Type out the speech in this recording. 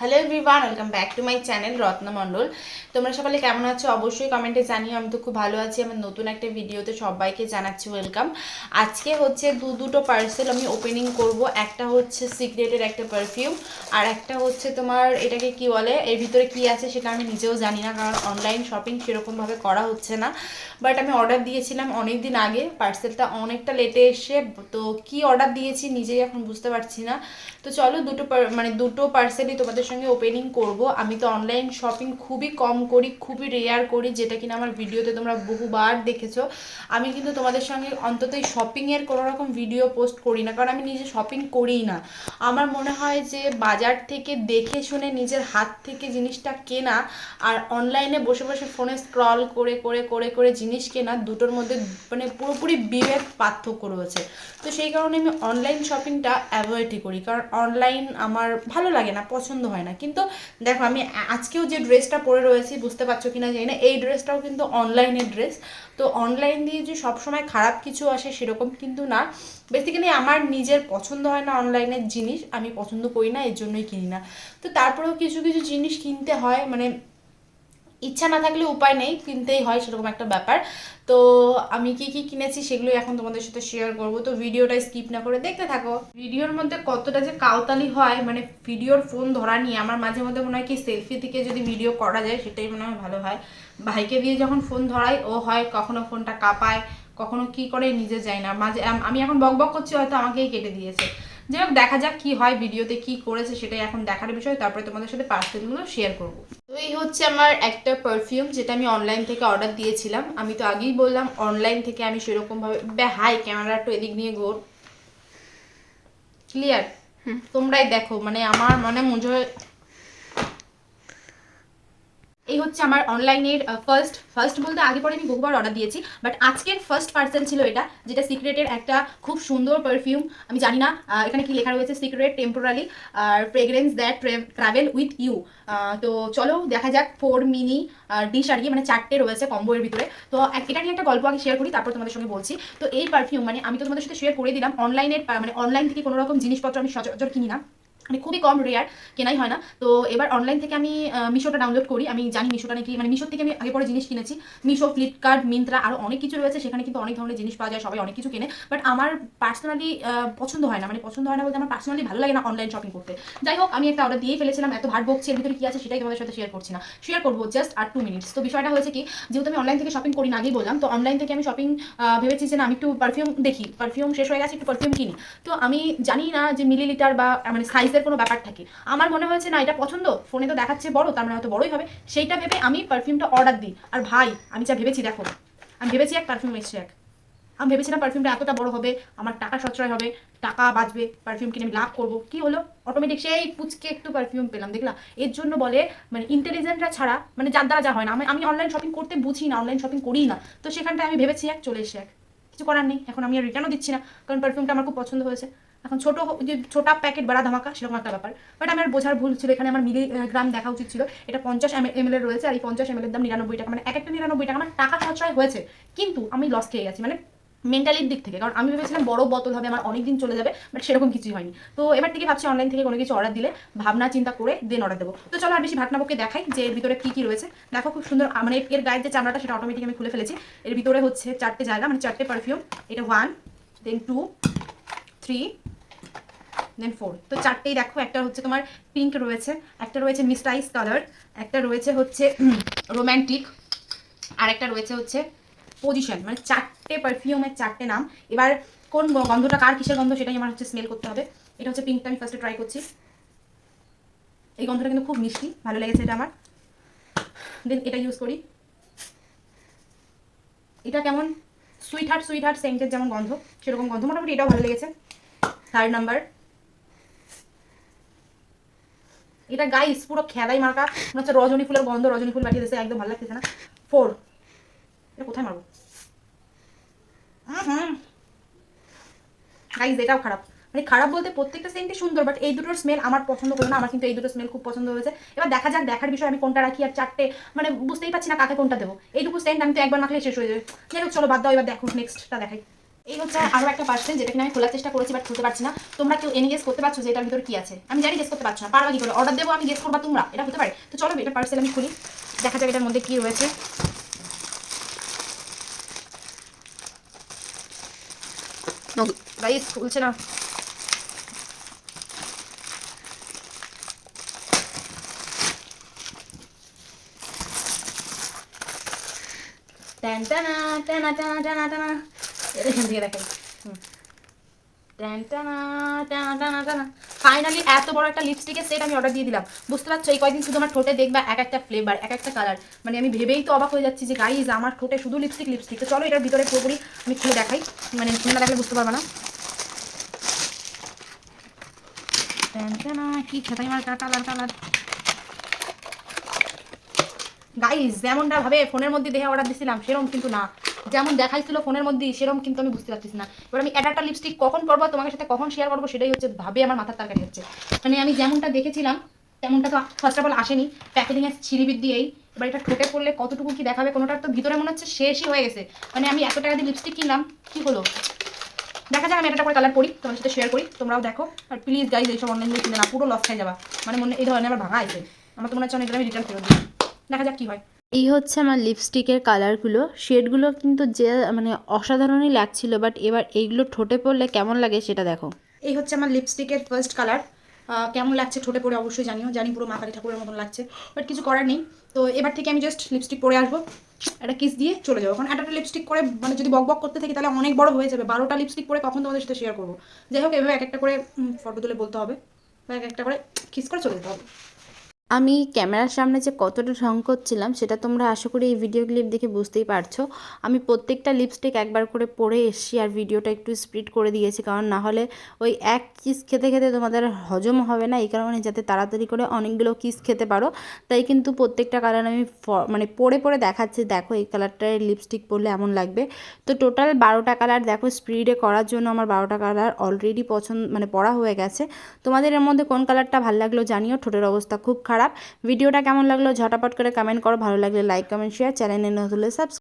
Hello everyone welcome back to my channel Ratna Mondal তোমরা সকালে কেমন আছো? অবশ্যই কমেন্টে জানিও, আমি তো খুব ভালো আছি। আমার নতুন একটা ভিডিওতে সবাইকে জানাচ্ছি ওয়েলকাম আজকে হচ্ছে দু, দুটো পার্সেল আমি ওপেনিং করব। একটা হচ্ছে সিক্রেটের একটা পারফিউম আর একটা হচ্ছে তোমার, এটাকে কি বলে? এর ভিতরে কি আছে সেটা আমি নিজেও জানি না, কারণ অনলাইন শপিং সেরকমভাবে করা হচ্ছে না। বাট আমি অর্ডার দিয়েছিলাম অনেক দিন আগে। পার্সেলটা অনেকটা লেটে এসে, তো কি অর্ডার দিয়েছি নিজেই এখন বুঝতে পারছি না। তো চলো দুটো মানে দুটো পার্সেলই তোমাদের সঙ্গে ওপেনিং করব। আমি তো অনলাইন শপিং খুবই কম করি, খুবই রেয়ার করি, যেটা কিনা আমার ভিডিওতে তোমরা বহুবার দেখেছ। আমি কিন্তু তোমাদের সঙ্গে অন্তত এই শপিংয়ের কোনো রকম ভিডিও পোস্ট করি না, কারণ আমি নিজে শপিং করিই না। আমার মনে হয় যে বাজার থেকে দেখে শুনে নিজের হাত থেকে জিনিসটা কেনা আর অনলাইনে বসে বসে ফোনে স্ক্রল করে করে করে করে জিনিস কেনা দুটোর মধ্যে মানে পুরোপুরি বিভেদ পার্থক্য রয়েছে। তো সেই কারণে আমি অনলাইন শপিংটা অ্যাভয়েডই করি, কারণ অনলাইন আমার ভালো লাগে না, পছন্দ হয় না। কিন্তু দেখো, আমি আজকেও যে ড্রেসটা পরে রয়েছি, বুঝতে পারছ কিনা জানি না, এই ড্রেসটাও কিন্তু অনলাইনের ড্রেস তো অনলাইন দিয়ে যে সবসময় খারাপ কিছু আসে সেরকম কিন্তু না। বেসিক্যালি আমার নিজের পছন্দ হয় না অনলাইনের জিনিস, আমি পছন্দ করি না, এর জন্যই কিনি না। তো তারপরেও কিছু কিছু জিনিস কিনতে হয় মানে ইচ্ছা না থাকলে উপায় নেই, কিনতেই হয় সেরকম একটা ব্যাপার। তো আমি কি কি কিনেছি সেগুলো এখন তোমাদের সাথে শেয়ার করব। তো ভিডিওটা স্কিপ না করে দেখতে থাকো। ভিডিওর মধ্যে কতটা যে কাউতালি হয় মানে ভিডিওর ফোন ধরা নিয়ে আমার মাঝে মধ্যে মনে হয় কি সেলফি থেকে যদি ভিডিও করা যায়, সেটাই মনে হয় ভালো হয়। ভাইকে দিয়ে যখন ফোন ধরাই, ও হয় কখনো ফোনটা কাঁপায়, কখনো কি করে নিজে যায় না। মাঝে আমি এখন বক বক করছি, হয়তো আমাকেই কেটে দিয়েছে। যাই হোক, দেখা যাক কি হয় ভিডিওতে কি করেছে সেটাই এখন দেখার বিষয়। তারপরে তোমাদের সাথে পার্সেলগুলো শেয়ার করব। এই হচ্ছে আমার একটা পারফিউম যেটা আমি অনলাইন থেকে অর্ডার দিয়েছিলাম। আমি তো আগেই বললাম অনলাইন থেকে আমি সেরকমভাবে বে হাই ক্যামেরা একটু এদিক নিয়ে ঘোর। ক্লিয়ার তোমরাই দেখো মানে আমার মনে মুঝে এই হচ্ছে আমার অনলাইনের ফার্স্ট ফার্স্ট বলতে আগে পরে আমি বহুবার অর্ডার দিয়েছি বাট আজকের ফার্স্ট পার্সেল ছিল এটা, যেটা সিক্রেটের একটা খুব সুন্দর পারফিউম আমি জানি না এখানে কি লেখা রয়েছে secret temporary R fragrance that travel with you তো চলো দেখা যাক ফোর মিনি ডিশ আর কি মানে চারটে রয়েছে কম্বোয়ের ভিতরে, তো এটা নিয়ে একটা গল্প আগে শেয়ার করি, তারপর তোমাদের সঙ্গে বলছি, তো এই পারফিউম মানে আমি তো তোমাদের সাথে শেয়ার করে দিলাম অনলাইনের মানে অনলাইন থেকে কোনো রকম জিনিসপত্র আমি সচরাচর কিনি না মানে খুবই কম রেয়ার কেনাই হয় না। তো এবার অনলাইন থেকে আমি মিশোটা ডাউনলোড করি। আমি জানি মিশোটা নাকি মানে মিশো থেকে আমি আগে পরে জিনিস কিনেছি। মিশো ফ্লিপকার্ট মিন্ত্রা আরও অনেক কিছু রয়েছে। সেখানে কিন্তু অনেক ধরনের জিনিস পাওয়া যায়, সবাই অনেক কিছু কেনে। বাট আমার পার্সোনালি পছন্দ হয় না। মানে পছন্দ হয় না বলতে আমার পার্সোনালি ভালো লাগে না অনলাইন শপিং করতে। যাই হোক, আমি একটা অর্ডার দিয়েই ফেলেছিলাম। এত ভাট বকছি ভিতরে কি আছে সেটাই তোমাদের সাথে শেয়ার করছি না। শেয়ার করব জাস্ট আর টু মিনিটস তো বিষয়টা হয়েছে কি, যেহেতু আমি অনলাইন থেকে শপিং করি না, আগেই বললাম, তো অনলাইন থেকে আমি শপিং ভেবেছি যে না, আমি একটু পারফিউম দেখি। পারফিউম শেষ হয়ে গেছে, একটু পারফিউম কিনি। তো আমি জানি না যে মিলিলিটার বা মানে সাইজের কোনো ব্যাপার থাকে। আমার মনে হয়েছে, না, এটা পছন্দ। ফোনে তো দেখাচ্ছে বড়, তার মানে হয়তো বড়ই হবে। সেইটা ভেবে আমি পারফিউমটা অর্ডার দিই। আর ভাই, আমি যা ভেবেছি, দেখো। আমি ভেবেছি এক পারফিউম এসছে এক। আমি ভেবেছিলাম পারফিউমটা এতটা বড় হবে, আমার টাকা সঞ্চয় হবে, টাকা বাঁচবে পারফিউম কিনে আমি লাভ করব। কি হলো? অটোমেটিক সেই পুচকে একটু পারফিউম পেলাম, দেখলা? এর জন্য বলে মানে ইন্টেলিজেন্টরা ছাড়া মানে যার দ্বারা যা হয় না, আমি আমি অনলাইন শপিং করতে বুঝি না অনলাইন শপিং করি না। তো সেখানটায় আমি ভেবেছি এক, চলে এসে এক। কিছু করার নেই। এখন আমি আর রিটার্নও দিচ্ছি না, কারণ পারফিউমটা আমার খুব পছন্দ হয়েছে। এখন ছোট যে ছোটা প্যাকেট বড়া ধামাকা, সেরকম একটা ব্যাপার। বাট আমার বোঝার ভুল ছিল, এখানে আমার মিলি গ্রাম দেখা উচিত ছিল। এটা পঞ্চাশ এম এল রয়েছে, আর এই পঞ্চাশ এম এর দাম নিরানব্বই টাকা। মানে এক একটা নিরানব্বই টাকা, আমার টাকা সঞ্চয় হয়েছে। কিন্তু আমি লস খেয়ে গেছি মানে মেন্টালির দিক থেকে। কারণ আমি ভেবেছিলাম বড় বোতল হবে, আমার অনেক দিন চলে যাবে বাট সেরকম কিছুই হয়নি। তো এবার থেকে ভাবছি অনলাইন থেকে কোনো কিছু অর্ডার দিলে, ভাবনা, চিন্তা করে দেন অর্ডার দেবো। তো চলো আর বেশি ভাটনাবকে দেখাই যে এর ভিতরে কী কী রয়েছে। দেখো খুব সুন্দর মানে এর গায়ের যে চামড়াটা, সেটা অটোমেটিক আমি খুলে ফেলেছি। এর ভিতরে হচ্ছে চারটে জায়গা মানে চারটে পারফিউম এটা one then two three then four তো চারটেই দেখো, একটা হচ্ছে তোমার পিঙ্ক রয়েছে, একটা রয়েছে মিস্টাইস কালার একটা রয়েছে হচ্ছে রোম্যান্টিক আর একটা রয়েছে হচ্ছে পজিশন মানে চারটে পারফিউমের চারটে নাম। এবার কোন গন্ধটা, কার কিসের গন্ধ, সেটাই আমার হচ্ছে স্মেল করতে হবে। এটা হচ্ছে পিঙ্কটা আমি ফার্স্টে ট্রাই করছি। এই গন্ধটা কিন্তু খুব মিষ্টি, ভালো লেগেছে এটা আমার। দেন এটা ইউজ করি। এটা কেমন? সুইট হার্ট সুইট হার্ট সেন্টের যেমন গন্ধ, সেরকম গন্ধ। মোটামুটি এটাও ভালো লেগেছে। থার্ড নাম্বার এটা গাইস পুরো খেলাই মার্কা। হচ্ছে রজনী ফুলের গন্ধ, রজনী ফুল বাটিয়ে দিয়েছে একদম ভালো লাগতেছে না। ফোর এটা কোথায় মারবো? গাইস এটাও খারাপ। মানে খারাপ বলতে প্রত্যেকটা সেন্টই সুন্দর বাট এই দুটোর স্মেল আমার পছন্দ হলো না। আমার কিন্তু এই দুটো স্মেল খুব পছন্দ হয়েছে। এবার দেখা যাক, দেখার বিষয় আমি কোনটা রাখি আর চারটে। মানে বুঝতেই পারছি না কাকে কোনটা দেবো। এইটুকু সেন্ট আমি তো একবার মাখলে শেষ হয়ে যাবে। যাই হোক, চলো বাদ দাও, এবার দেখো নেক্সটটা দেখাই। এই হচ্ছে আরও একটা পার্সেল যেটা কিনা আমি খোলার চেষ্টা করেছি বাট খুলতে পারছি না। তোমরা কেউ এনে গেস করতে পারছ যে এটার ভিতরে কি আছে? আমি জানি গেস করতে পারছ না পারবা কি করে? অর্ডার দেবো আমি গেস করবা তোমরা এটা হতে পারে। তো চলো এটা পার্সেল আমি খুলি দেখা যাক এটার মধ্যে কি রয়েছে। গাইস খুলছে না। টানা টানা টানা টানা টানা এখান থেকে দেখেন। ফাইনালি এত বড় একটা লিপস্টিকের সেট আমি অর্ডার দিয়ে দিলাম। বুঝতে পারছ? এই কয়দিন শুধু আমার ঠোঁটে দেখবা এক একটা ফ্লেভার এক একটা কালার মানে আমি ভেবেই তো অবাক হয়ে যাচ্ছি যে গাইজ আমার ঠোঁটে শুধু লিপস্টিক লিপস্টিক তো চলো, এটার ভিতরে পুরোপুরি আমি খুলে দেখাই। মানে না দেখলে বুঝতে পারবে না। কি খেতাই আমার কালার কালার গাইজ যেমনটা ভাবে, ফোনের মধ্যে দেখে অর্ডার দিছিলাম সেরকম কিন্তু না। যেমন দেখাইছিল ফোনের মধ্যে সেরকম কিন্তু আমি বুঝতে পারতেছি না। এবার আমি একটা লিপস্টিক কখন পরবো তোমার সাথে কখন শেয়ার করব, সেটাই হচ্ছে ভাবে আমার মাথার তরকারি হচ্ছে। মানে আমি যেমনটা দেখেছিলাম, তেমনটা তো ফার্স্ট অফ অল আসেনি। প্যাকেটিং এর ছিরিবিদ দিয়েই। এবার এটা ঠোঁটে পড়লে কতটুকু কি দেখাবে কোনোটার তো ভিতরে মনে হচ্ছে শেষই হয়ে গেছে। মানে আমি এত টাকা দিয়ে লিপস্টিক কিনলাম, কি হলো? দেখা যাক, আমি একটা করে কালার করি, তোমার সাথে শেয়ার করি, তোমরাও দেখো। আর প্লিজ গাইজ এইসব অনলাইন দিয়ে কিনে না, পুরো লস খাই যাবা। মানে মনে এই ধরনের আমার ভাঙা আছে। আমার তো মনে হচ্ছে অনেকগুলো আমি রিটার্ন ফেরত দিই দেখা যাক কি হয়। এই হচ্ছে আমার লিপস্টিকের কালারগুলো শেডগুলো কিন্তু যে মানে অসাধারণই লাগছিল বাট এবার এইগুলো ঠোঁটে পড়লে কেমন লাগে সেটা দেখো। এই হচ্ছে আমার লিপস্টিকের ফার্স্ট কালার কেমন লাগছে ঠোঁটে পড়ে অবশ্যই জানিও। জানি পুরো মা কালী ঠাকুরের মতন লাগছে বাট কিছু করার নেই। তো এবার থেকে আমি জাস্ট লিপস্টিক পরে আসব। একটা কিস দিয়ে চলে যাব। কারণ একটা লিপস্টিক করে মানে যদি বক বক করতে থাকি, তাহলে অনেক বড় হয়ে যাবে। বারোটা লিপস্টিক পরে কখন তোমাদের সাথে শেয়ার করব? যাই হোক, এভাবে এক একটা করে ফটো তুলে বলতে হবে। বা এক একটা করে কিস করে চলে যেতে হবে। আমি ক্যামেরার সামনে যে কতটা ঢং করছিলাম, সেটা তোমরা আশা করি এই ভিডিও ক্লিপ দেখে বুঝতেই পারছ। আমি প্রত্যেকটা লিপস্টিক একবার করে পরে এসছি আর ভিডিওটা একটু স্পিড করে দিয়েছি, কারণ না হলে ওই এক কিস খেতে খেতে তোমাদের হজম হবে না, এই কারণে যাতে তাড়াতাড়ি করে অনেকগুলো কিস খেতে পারো। তাই কিন্তু প্রত্যেকটা কালার আমি মানে পরে পরে দেখাচ্ছি, দেখো এই কালারটার লিপস্টিক পরলে এমন লাগবে। তো টোটাল বারোটা কালার দেখো স্পিডে করার জন্য আমার বারোটা কালার অলরেডি পছন্দ মানে পড়া হয়ে গেছে। তোমাদের এর মধ্যে কোন কালারটা ভালো লাগল জানিও, ঠোঁটের অবস্থা খুব খারাপ। ভিডিওটা কেমন লাগল ঝটাপট করে কমেন্ট করো। ভালো লাগলে লাইক কমেন্ট শেয়ার চ্যানেলে নতুন সাবস্ক্রাইব